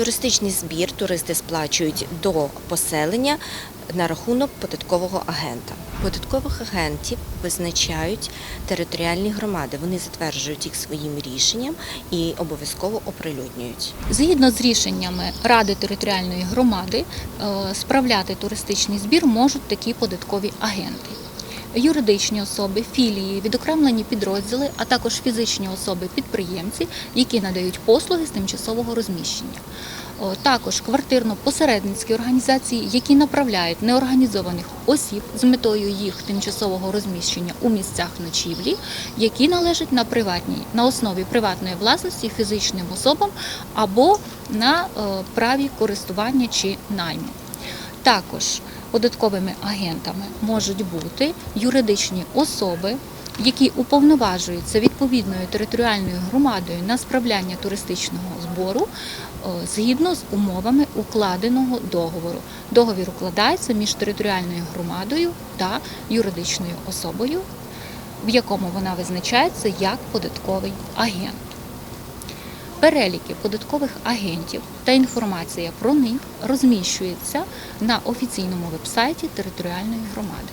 Туристичний збір туристи сплачують до поселення на рахунок податкового агента. Податкових агентів визначають територіальні громади. Вони затверджують їх своїм рішенням і обов'язково оприлюднюють. Згідно з рішеннями Ради територіальної громади, е, справляти туристичний збір можуть такі податкові агенти. Юридичні особи, філії, відокремлені підрозділи, а також фізичні особи-підприємці, які надають послуги з тимчасового розміщення. Також квартирно-посередницькі організації, які направляють неорганізованих осіб з метою їх тимчасового розміщення у місцях ночівлі, які належать на приватній на основі приватної власності фізичним особам або на праві користування чи найму. Також податковими агентами можуть бути юридичні особи, які уповноважуються відповідною територіальною громадою на справляння туристичного збору е, згідно з умовами укладеного договору. Договір укладається між територіальною громадою та юридичною особою, в якому вона визначається як податковий агент. Переліки податкових агентів та інформація про них розміщується на офіційному вебсайті територіальної громади.